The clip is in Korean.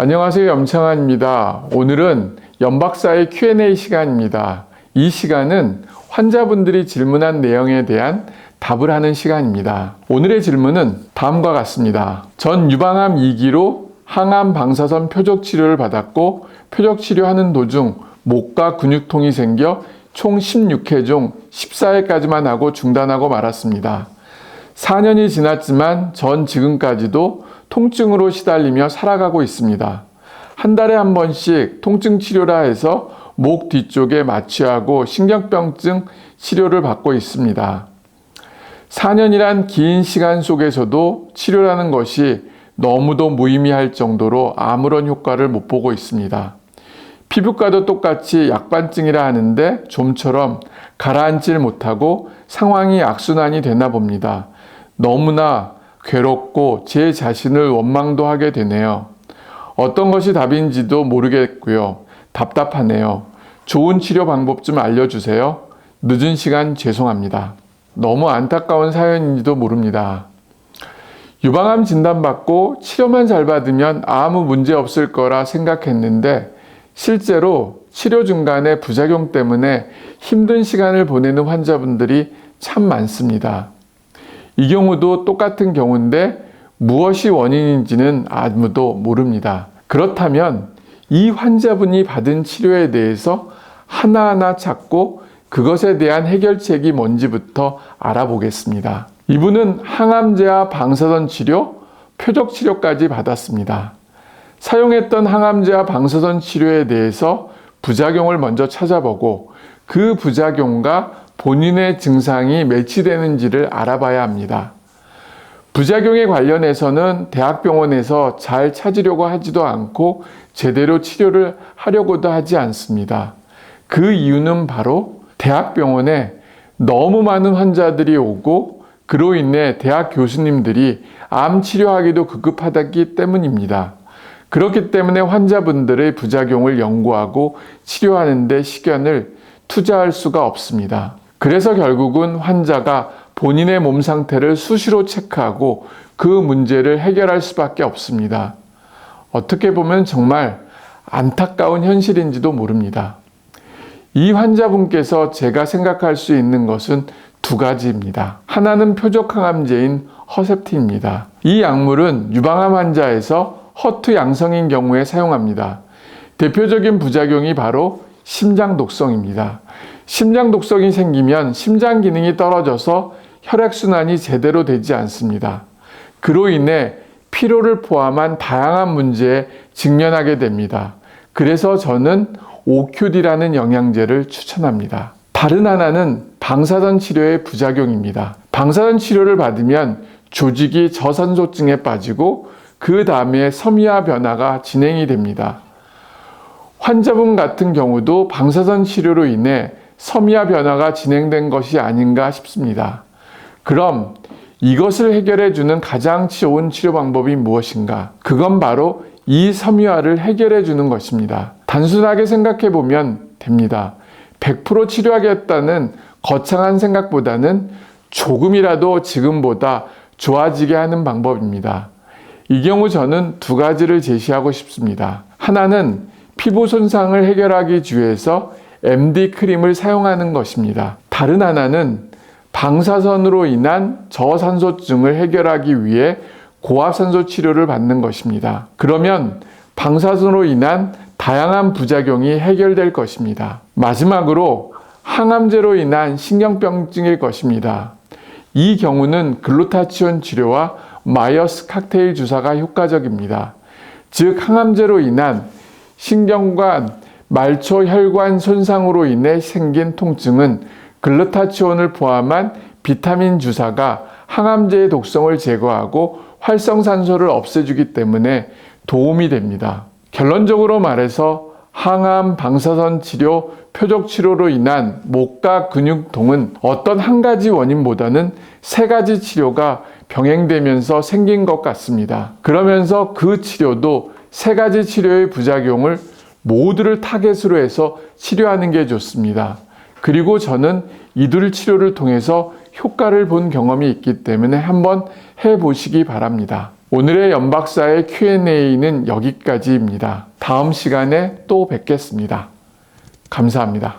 안녕하세요. 염창환입니다. 오늘은 연박사의 Q&A 시간입니다. 이 시간은 환자분들이 질문한 내용에 대한 답을 하는 시간입니다. 오늘의 질문은 다음과 같습니다. 전 유방암 2기로 항암 방사선 표적 치료를 받았고 표적 치료하는 도중 목과 근육통이 생겨 총 16회 중 14회까지만 하고 중단하고 말았습니다. 4년이 지났지만 전 지금까지도 통증으로 시달리며 살아가고 있습니다. 한 달에 한 번씩 통증 치료라 해서 목 뒤쪽에 마취하고 신경병증 치료를 받고 있습니다. 4년이란 긴 시간 속에서도 치료라는 것이 너무도 무의미할 정도로 아무런 효과를 못 보고 있습니다. 피부과도 똑같이 약반증이라 하는데 좀처럼 가라앉질 못하고 상황이 악순환이 되나 봅니다. 너무나 괴롭고 제 자신을 원망도 하게 되네요. 어떤 것이 답인지도 모르겠고요. 답답하네요. 좋은 치료 방법 좀 알려주세요. 늦은 시간 죄송합니다. 너무 안타까운 사연인지도 모릅니다. 유방암 진단받고 치료만 잘 받으면 아무 문제 없을 거라 생각했는데 실제로 치료 중간에 부작용 때문에 힘든 시간을 보내는 환자분들이 참 많습니다. 이 경우도 똑같은 경우인데 무엇이 원인인지는 아무도 모릅니다. 그렇다면 이 환자분이 받은 치료에 대해서 하나하나 찾고 그것에 대한 해결책이 뭔지부터 알아보겠습니다. 이분은 항암제와 방사선 치료, 표적 치료까지 받았습니다. 사용했던 항암제와 방사선 치료에 대해서 부작용을 먼저 찾아보고 그 부작용과 본인의 증상이 매치되는지를 알아봐야 합니다. 부작용에 관련해서는 대학병원에서 잘 찾으려고 하지도 않고 제대로 치료를 하려고도 하지 않습니다. 그 이유는 바로 대학병원에 너무 많은 환자들이 오고 그로 인해 대학 교수님들이 암 치료하기도 급급하다기 때문입니다. 그렇기 때문에 환자분들의 부작용을 연구하고 치료하는데 시간을 투자할 수가 없습니다. 그래서 결국은 환자가 본인의 몸 상태를 수시로 체크하고 그 문제를 해결할 수밖에 없습니다. 어떻게 보면 정말 안타까운 현실인지도 모릅니다. 이 환자분께서 제가 생각할 수 있는 것은 두 가지입니다. 하나는 표적 항암제인 허셉틴입니다. 이 약물은 유방암 환자에서 허투 양성인 경우에 사용합니다. 대표적인 부작용이 바로 심장 독성입니다. 심장 독성이 생기면 심장 기능이 떨어져서 혈액순환이 제대로 되지 않습니다. 그로 인해 피로를 포함한 다양한 문제에 직면하게 됩니다. 그래서 저는 OQD라는 영양제를 추천합니다. 다른 하나는 방사선 치료의 부작용입니다. 방사선 치료를 받으면 조직이 저산소증에 빠지고 그 다음에 섬유화 변화가 진행이 됩니다. 환자분 같은 경우도 방사선 치료로 인해 섬유화 변화가 진행된 것이 아닌가 싶습니다. 그럼 이것을 해결해 주는 가장 좋은 치료 방법이 무엇인가? 그건 바로 이 섬유화를 해결해 주는 것입니다. 단순하게 생각해 보면 됩니다. 100% 치료하겠다는 거창한 생각보다는 조금이라도 지금보다 좋아지게 하는 방법입니다. 이 경우 저는 두 가지를 제시하고 싶습니다. 하나는 피부 손상을 해결하기 위해서 MD 크림을 사용하는 것입니다. 다른 하나는 방사선으로 인한 저산소증을 해결하기 위해 고압산소 치료를 받는 것입니다. 그러면 방사선으로 인한 다양한 부작용이 해결될 것입니다. 마지막으로 항암제로 인한 신경병증일 것입니다. 이 경우는 글루타치온 치료와 마이어스 칵테일 주사가 효과적입니다. 즉 항암제로 인한 신경관 말초 혈관 손상으로 인해 생긴 통증은 글루타치온을 포함한 비타민 주사가 항암제의 독성을 제거하고 활성산소를 없애주기 때문에 도움이 됩니다. 결론적으로 말해서 항암 방사선 치료, 표적 치료로 인한 목과 근육통은 어떤 한 가지 원인보다는 세 가지 치료가 병행되면서 생긴 것 같습니다. 그러면서 그 치료도 세 가지 치료의 부작용을 모두를 타겟으로 해서 치료하는 게 좋습니다. 그리고 저는 이들 치료를 통해서 효과를 본 경험이 있기 때문에 한번 해 보시기 바랍니다. 오늘의 연박사의 Q&A는 여기까지입니다. 다음 시간에 또 뵙겠습니다. 감사합니다.